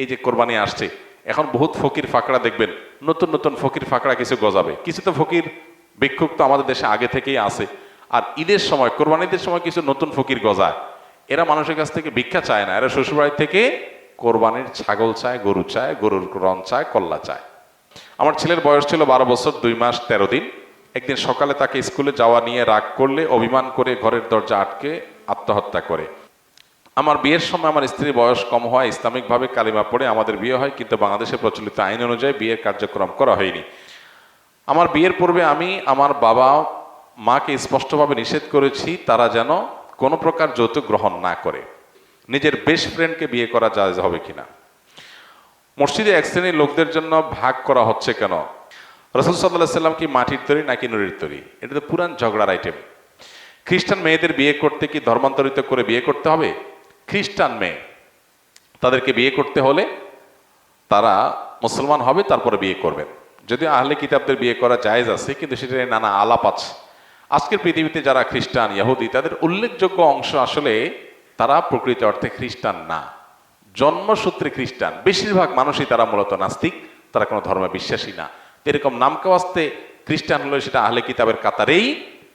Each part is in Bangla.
এই যে কোরবানি আসছে, এখন বহুত ফকির ফাঁকড়া দেখবেন, নতুন নতুন ফকির ফাকড়া কিছু গজাবে। কিছু তো ফকির বিক্ষোভ তো আমাদের দেশে আগে থেকেই আছে। আর ঈদের সময়, কোরবানিদের সময় কিছু নতুন ফকির গজায়। এরা মানুষের কাছ থেকে ভিক্ষা চায় না, এরা শ্বশুরবাড়ি থেকে কোরবানির ছাগল চায়, গরু চায়, গরুর রন চায়, কল্লা চায়। আমার ছেলের বয়স ছিল বারো বছর, দুই মাস, তেরো দিন। একদিন সকালে তাকে স্কুলে যাওয়া নিয়ে রাগ করলে অভিমান করে ঘরের দরজা আটকে আত্মহত্যা করে। আমার বিয়ের সময় আমার স্ত্রীর বয়স কম হয়, ইসলামিকভাবে কালিমা পড়ে আমাদের বিয়ে হয়, কিন্তু বাংলাদেশে প্রচলিত আইন অনুযায়ী বিয়ের কার্যক্রম করা হয়নি। আমার বিয়ের পূর্বে আমি আমার বাবা মাকে স্পষ্টভাবে নিষেধ করেছি, তারা যেন কোনো প্রকার যৌতুক গ্রহণ না করে। নিজের বেস্ট ফ্রেন্ডকে বিয়ে করা জায়জ হবে কিনা? মসজিদে এক শ্রেণির লোকদের জন্য ভাগ করা হচ্ছে কেন? রসুল সাল্লাহ সাল্লাম কি মাটির তৈরি নাকি নুরির তৈরি? এটা তো পুরান ঝগড়ার আইটেম খ্রিস্টান মেয়েদের বিয়ে করতে কি ধর্মান্তরিত করে বিয়ে করতে হবে? খ্রিস্টান মেয়ে। তাদেরকে বিয়ে করতে হলে তারা মুসলমান হবে, তারপরে বিয়ে করবেন। যদি আহলে কিতাবদের বিয়ে করা জায়েজ আছে, কিন্তু সেটা নানা আলাপ আছে। আজকের পৃথিবীতে যারা খ্রিস্টান, ইহুদি, তাদের উল্লেখযোগ্য অংশ আসলে তারা প্রকৃত অর্থে খ্রিস্টান না। জন্মসূত্রে খ্রিস্টান। বেশিরভাগ মানুষই তারা মূলত নাস্তিক, তারা কোনো ধর্মে বিশ্বাসী না। এরকম নামকে আসতে খ্রিস্টান হলে সেটা আহলে কিতাবের কাতারেই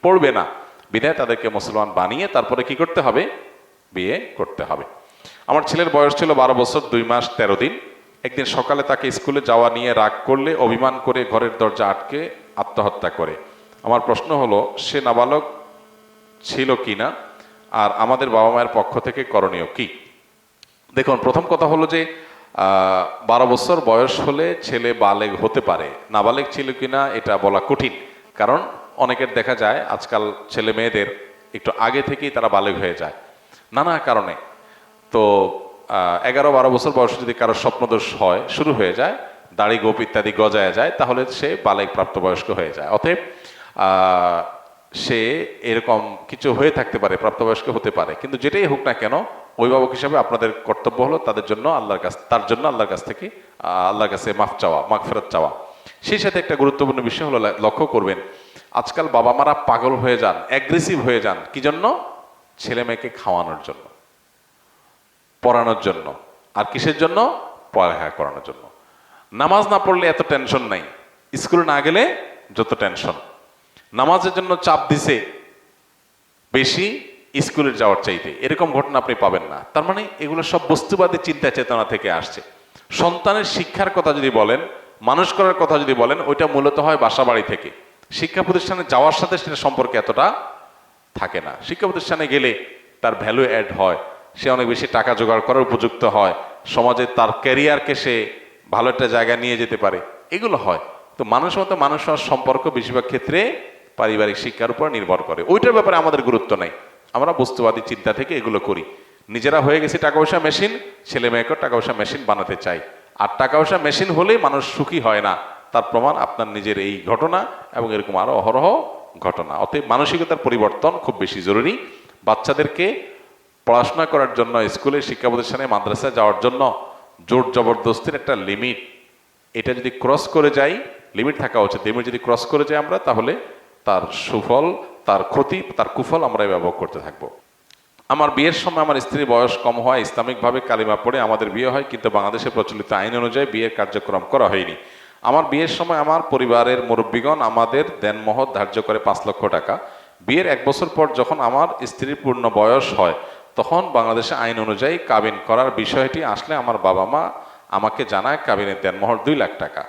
পড়বে না। বিধায় তাদেরকে মুসলমান বানিয়ে তারপরে কি করতে হবে? বিয়ে করতে হবে। আমার ছেলের বয়স ছিল বারো বছর, দুই মাস, তেরো দিন। একদিন সকালে তাকে স্কুলে যাওয়া নিয়ে রাগ করলে অভিমান করে ঘরের দরজা আটকে আত্মহত্যা করে। আমার প্রশ্ন হলো, সে নাবালক ছিল কিনা? আর আমাদের বাবা মায়ের পক্ষ থেকে করণীয় কি? দেখুন, প্রথম কথা হলো যে বারো বছর বয়স হলে ছেলে বালেগ হতে পারে। নাবালেগ ছিল কিনা এটা বলা কঠিন। কারণ অনেকের দেখা যায়, আজকাল ছেলে মেয়েদের একটু আগে থেকেই তারা বালেগ হয়ে যায়। নানা কারণে। তো এগারো বারো বছর বয়সে যদি কারও স্বপ্নদোষ হয়, শুরু হয়ে যায়, দাড়ি গোপ ইত্যাদি গজায় যায়, তাহলে সে বালেগ প্রাপ্তবয়স্ক হয়ে যায়। অতএব সে এরকম কিছু হয়ে থাকতে পারে, প্রাপ্তবয়স্ক হতে পারে। কিন্তু যেটাই হোক না কেন, অভিভাবক হিসাবে আপনাদের কর্তব্য হলো তাদের জন্য আল্লাহর কাছ, তার জন্য আল্লাহর কাছ থেকে আল্লাহর কাছে মাফ চাওয়া, মাফ ফেরত চাওয়া। সেই সাথে একটা গুরুত্বপূর্ণ বিষয় হলো লক্ষ্য করবেন, আজকাল বাবা মারা পাগল হয়ে যান অ্যাগ্রেসিভ হয়ে যান। কি জন্য? ছেলে মেয়েকে খাওয়ানোর জন্য, পড়ানোর জন্য, আর কিসের জন্য? পড়ালেখা করানোর জন্য। নামাজ না পড়লে এত টেনশন নাই। স্কুলে না গেলে যত টেনশন নামাজের জন্য চাপ দিছে বেশি স্কুলের যাওয়ার চাইতে। এরকম ঘটনা আপনি পাবেন না। তার মানে এগুলো সব বস্তুবাদী চিন্তা চেতনা থেকে আসছে। সন্তানের শিক্ষার কথা যদি বলেন, মানুষ করার কথা যদি বলেন, ওইটা মূলত হয় বাসা বাড়ি থেকে। শিক্ষা প্রতিষ্ঠানে যাওয়ার সাথে সেটা সম্পর্কে এতটা থাকে না। শিক্ষা প্রতিষ্ঠানে গেলে তার ভ্যালু অ্যাড হয়, সে অনেক বেশি টাকা জোগাড় করার উপযুক্ত হয়, সমাজে তার ক্যারিয়ারকে সে ভালো একটা জায়গায় নিয়ে যেতে পারে, এগুলো হয়। তো মানুষ মতো মানুষ হওয়ার সম্পর্ক বেশিরভাগ ক্ষেত্রে পারিবারিক শিক্ষার উপর নির্ভর করে। ওইটার ব্যাপারে আমাদের গুরুত্ব নাই। আমরা বস্তুবাদী চিন্তা থেকে এগুলো করি। নিজেরা হয়ে গেছে টাকা পয়সা মেশিন ছেলে মেয়েকেও টাকা পয়সা মেশিন বানাতে চাই। আর টাকা পয়সা মেশিন হলেই মানুষ সুখী হয় না। তার প্রমাণ আপনার নিজের এই ঘটনা এবং এরকম আরও অহরহ ঘটনা। অতএব মানসিকতার পরিবর্তন খুব বেশি জরুরি। বাচ্চাদেরকে পড়াশোনা করার জন্য স্কুলে শিক্ষা প্রতিষ্ঠানে মাদ্রাসায় যাওয়ার জন্য জোর জবরদস্তির একটা লিমিট। এটা যদি ক্রস করে যাই, লিমিট থাকা উচিত। লিমিট যদি ক্রস করে যাই আমরা, তাহলে তার সুফল, তার ক্ষতি, তার কুফল আমরা ব্যবহার করতে থাকব। আমার বিয়ের সময় আমার স্ত্রীর বয়স কম হয় ইসলামিকভাবে কালিমা পড়ে আমাদের বিয়ে হয়, কিন্তু বাংলাদেশে প্রচলিত আইন অনুযায়ী বিয়ের কার্যক্রম করা হয়নি। আমার বিয়ের সময় আমার পরিবারের মুরব্বীগণ আমাদের দেনমহৎ ধার্য করে পাঁচ লক্ষ টাকা। বিয়ের এক বছর পর যখন আমার স্ত্রীর পূর্ণ বয়স হয়, তখন বাংলাদেশে আইন অনুযায়ী কাবিন করার বিষয়টি আসলে আমার বাবা মা আমাকে জানায় কাবিনের দেনমহর দুই লাখ টাকা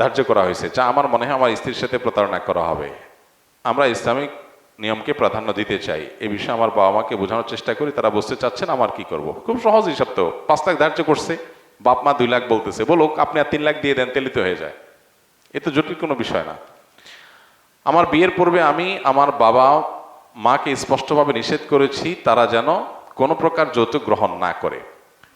ধার্য করা হয়েছে, যা আমার মনে হয় আমার স্ত্রীর সাথে প্রতারণা করা হবে। আমরা ইসলামিক নিয়মকে প্রাধান্য দিতে চাই, এ বিষয়ে আমার বাবা মাকে বোঝানোর চেষ্টা করি, তারা বুঝতে চাচ্ছেন আমার কি করব। খুব সহজ হিসাব তো, পাঁচ লাখ ধার্য করছে। বাপ মা দুই লাখ বলতেছে বলুক আপনি আর তিন লাখ দিয়ে দেন, তেলিত হয়ে যায়। এ তো জটিল কোনো বিষয় না। আমার বিয়ের পূর্বে আমি আমার বাবা মাকে স্পষ্টভাবে নিষেধ করেছি, তারা যেন কোনো প্রকার যৌতুক গ্রহণ না করে।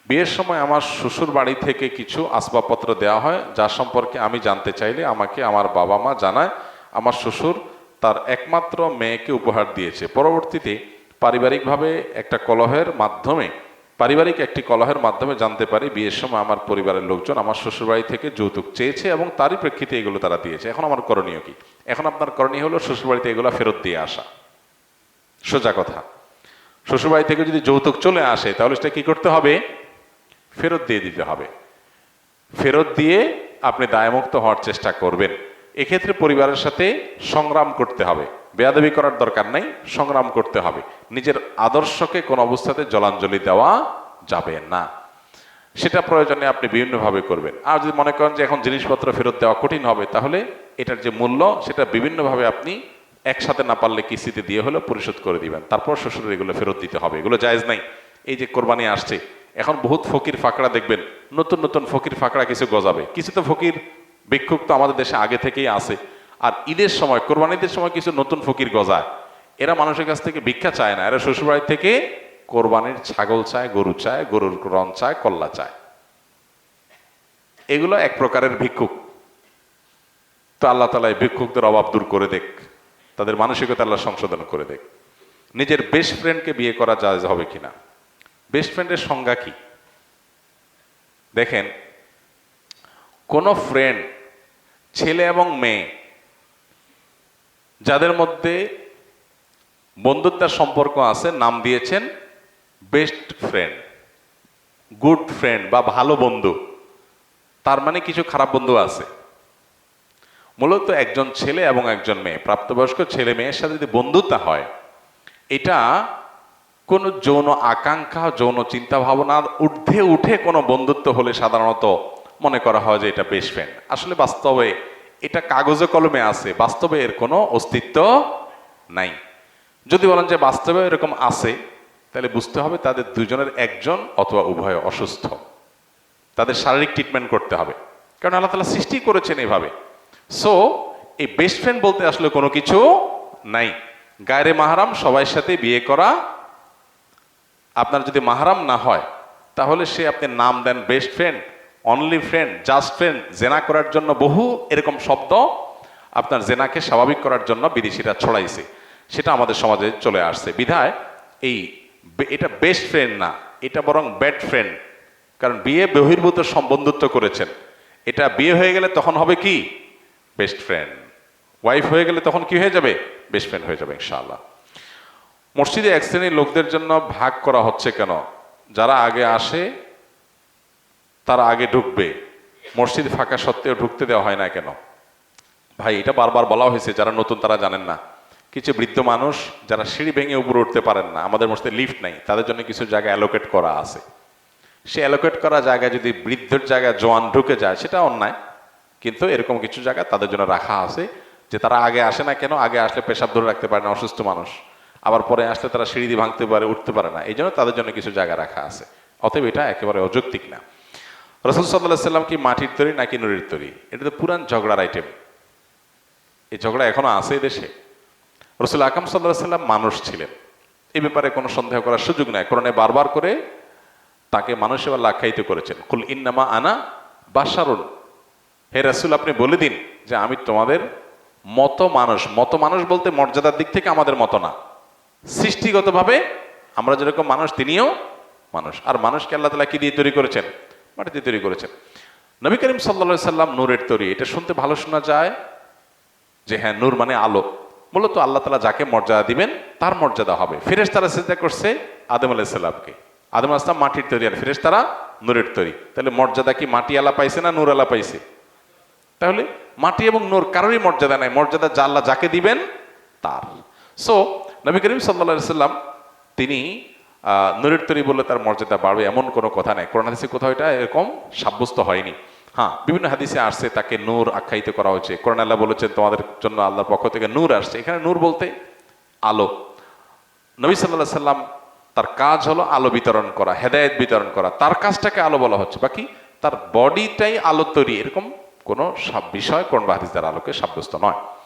বিয়ের সময় আমার শ্বশুর বাড়ি থেকে কিছু আসবাবপত্র দেওয়া হয়, যা সম্পর্কে আমি জানতে চাইলে আমাকে আমার বাবা মা জানায়, আমার শ্বশুর তার একমাত্র মেয়েকে উপহার দিয়েছে। পরবর্তীতে পারিবারিকভাবে একটা কলহের মাধ্যমে পারিবারিক একটি কলহের মাধ্যমে জানতে পারি বিয়ের সময় আমার পরিবারের লোকজন আমার শ্বশুরবাড়ি থেকে যৌতুক চেয়েছে এবং তারই প্রেক্ষিতে এগুলো তারা দিয়েছে। এখন আমার করণীয় কি? এখন আপনার করণীয় হলো শ্বশুরবাড়িতে এগুলো ফেরত দিয়ে আসা। সোজা কথা। শ্বশুরবাড়ি থেকে যদি যৌতুক চলে আসে, তাহলে সেটা কি করতে হবে? ফেরত দিয়ে দিতে হবে। ফেরত দিয়ে আপনি দায়মুক্ত হওয়ার চেষ্টা করবেন। এক্ষেত্রে পরিবারের সাথে সংগ্রাম করতে হবে। বেয়াদবি করার দরকার নাই, সংগ্রাম করতে হবে। নিজের আদর্শকে কোন অবস্থাতে জলাঞ্জলি দেওয়া যাবে না। সেটা প্রয়োজনে আপনি বিভিন্নভাবে করবেন। আর যদি মনে করেন যে এখন জিনিসপত্র ফেরত দেওয়া কঠিন হবে, তাহলে এটার যে মূল্য, সেটা বিভিন্নভাবে আপনি একসাথে না পারলে কিস্তিতে দিয়ে হলেও পরিশোধ করে দিবেন। তারপর শ্বশুরের এগুলো ফেরত দিতে হবে। এগুলো জায়জ নাই। এই যে কোরবানি আসছে, এখন বহুত ফকির ফাঁকড়া দেখবেন, নতুন নতুন ফকির ফাঁকড়া কিছু গজাবে। কিছু তো ফকির বিক্ষুব্ধ আমাদের দেশে আগে থেকেই আছে। আর ঈদের সময় কোরবানিদের সময় কিছু নতুন ফকির গজায়। এরা মানুষের কাছ থেকে ভিক্ষা চায় না, এরা শ্বশুরবাড়ি থেকে কোরবানির ছাগল চায়, গরু চায়, গরুর রন চায়, কল্লা চায়। এগুলো এক প্রকারের ভিক্ষুক। তো আল্লাহ তালা এই ভিক্ষুকদের অভাব দূর করে দেখ, তাদের মানসিকতা আল্লাহ সংশোধন করে দেখ। নিজের বেস্ট ফ্রেন্ডকে বিয়ে করা যায় হবে কিনা? বেস্ট ফ্রেন্ডের সংজ্ঞা কি? দেখেন, কোন ফ্রেন্ড ছেলে এবং মেয়ে যাদের মধ্যে বন্ধুত্বের সম্পর্ক আছে, নাম দিয়েছেন বেস্ট ফ্রেন্ড, গুড ফ্রেন্ড বা ভালো বন্ধু। তার মানে কিছু খারাপ বন্ধু আছে। মূলত একজন ছেলে এবং একজন মেয়ে, প্রাপ্তবয়স্ক ছেলে মেয়ের সাথে যদি বন্ধুত্ব হয়, এটা কোনো যৌন আকাঙ্ক্ষা, যৌন চিন্তা ভাবনার ঊর্ধ্বে উঠে কোনো বন্ধুত্ব হলে সাধারণত মনে করা হয় যে এটা বেস্ট ফ্রেন্ড। আসলে বাস্তবে এটা কাগজে কলমে আছে, বাস্তবে এর কোনো অস্তিত্ব নাই। যদি বলেন যে বাস্তবে এরকম আছে, তাহলে বুঝতে হবে তাদের দুজনের একজন অথবা উভয় অসুস্থ। তাদের শারীরিক ট্রিটমেন্ট করতে হবে। কারণ আল্লাহ তালা সৃষ্টি করেছেন এইভাবে সো এই বেস্ট ফ্রেন্ড বলতে আসলে কোনো কিছু নাই। গায়রে মাহারাম সবার সাথে বিয়ে করা, আপনার যদি মাহারাম না হয়, তাহলে সে আপনি নাম দেন best friend only friend just friend জেনা করার জন্য বহু এরকম শব্দ আপনার জেনাকে স্বাভাবিক করার জন্য বিদেশিরা ছড়াইছে। সেটা আমাদের সমাজে চলে আসছে। বিধায় এই এটা বেস্ট ফ্রেন্ড না, এটা বরং ব্যাড ফ্রেন্ড কারণ বিয়ে বহির্ভূত সম্বন্ধুত্ব করেছেন। এটা বিয়ে হয়ে গেলে তখন হবে কি? বেস্ট ফ্রেন্ড ওয়াইফ হয়ে গেলে তখন কি হয়ে যাবে? বেস্ট ফ্রেন্ড হয়ে যাবে, ইনশাআল্লাহ। মসজিদে এক শ্রেণির লোকদের জন্য ভাগ করা হচ্ছে কেন? যারা আগে আসে তারা আগে ঢুকবে। মসজিদ ফাঁকা সত্ত্বেও ঢুকতে দেওয়া হয় না কেন? ভাই, এটা বারবার বলা হয়েছে, যারা নতুন তারা জানেন না। কিছু বৃদ্ধ মানুষ, যারা সিঁড়ি ভেঙে উপরে উঠতে পারেন না, আমাদের মসজিদে লিফট নাই, তাদের জন্য কিছু জায়গা অ্যালোকেট করা আছে। সে অ্যালোকেট করা জায়গায় যদি বৃদ্ধের জায়গায় জোয়ান ঢুকে যায়, সেটা অন্যায়। কিন্তু এরকম কিছু জায়গা তাদের জন্য রাখা আছে, যে তারা আগে আসে না কেন? আগে আসলে পেশাব ধরে রাখতে পারে না, অসুস্থ মানুষ। আবার পরে আসলে তারা সিঁড়ি দিয়ে ভাঙতে পারে, উঠতে পারে না। এই জন্য তাদের জন্য কিছু জায়গা রাখা আছে। অতএব এটা একেবারে অযৌক্তিক না। রসুল সাল্লাহ সাল্লাম কি মাটির তৈরি নাকি নুড়ির তৈরি? এটা তো পুরান ঝগড়ার আইটেম এই ঝগড়া এখনও আছে দেশে। রসুল আকাম সাল্লাহ সাল্লাম মানুষ ছিলেন। এই ব্যাপারে কোনো সন্দেহ করার সুযোগ নাই। কোরআনে বারবার করে তাকে মানুষ এবার লাখায়িত করেছেন। কুল ইন্নামা আনা বাসারুন হে রাসুল, আপনি বলে দিন যে আমি তোমাদের মতো মানুষ। মতো মানুষ বলতে মর্যাদার দিক থেকে আমাদের মতো না। সৃষ্টিগতভাবে আমরা যেরকম মানুষ, তিনিও মানুষ। আর মানুষকে আল্লাহ তালা কি দিয়ে তৈরি করেছেন? মাটিতে তৈরি করেছেন। নবী করিম সাল্লা সাল্লাম নূরের তৈরি। এটা শুনতে ভালো শোনা যায় যে হ্যাঁ নূর মানে আলো। মূলত আল্লাহ তালা যাকে মর্যাদা দিবেন, তার মর্যাদা হবে। ফিরেশ তারা চিন্তা করছে আদম আলাইসাল্লামকে আদম আসলাম মাটির তৈরি আর ফিরেশ তারা নূরের তৈরি। তাহলে মর্যাদা কি মাটি আলা পাইছে না নূর আলা পাইছে? তাহলে মাটি এবং নূর কারোরই মর্যাদা নাই। মর্যাদা যা আল্লাহ যাকে দিবেন, তার। সো নবী করিম সাল্লা সাল্লাম তিনি নূরের তৈরি বললে, তার মর্যাদা বাড়বে, এমন কোনো কথা নাই। কোরআন হাদিসে কোথাও এটা এরকম সাব্যস্ত হয়নি। হ্যাঁ বিভিন্ন হাদিসে আসছে, তাকে নূর আখ্যায়িত করা হয়েছে। কোরআন আল্লাহ বলেছেন, তোমাদের জন্য আল্লাহর পক্ষ থেকে নূর আসছে। এখানে নূর বলতে আলো। নবী সাল্লাহ সাল্লাম, তার কাজ হলো আলো বিতরণ করা, হেদায়েত বিতরণ করা। তার কাজটাকে আলো বলা হচ্ছে। বাকি, তার বডিটাই আলো তৈরি। এরকম কোনো সাব- বিষয় কোন হাদিস দ্বারা আলোকে সাব্যস্ত নয়।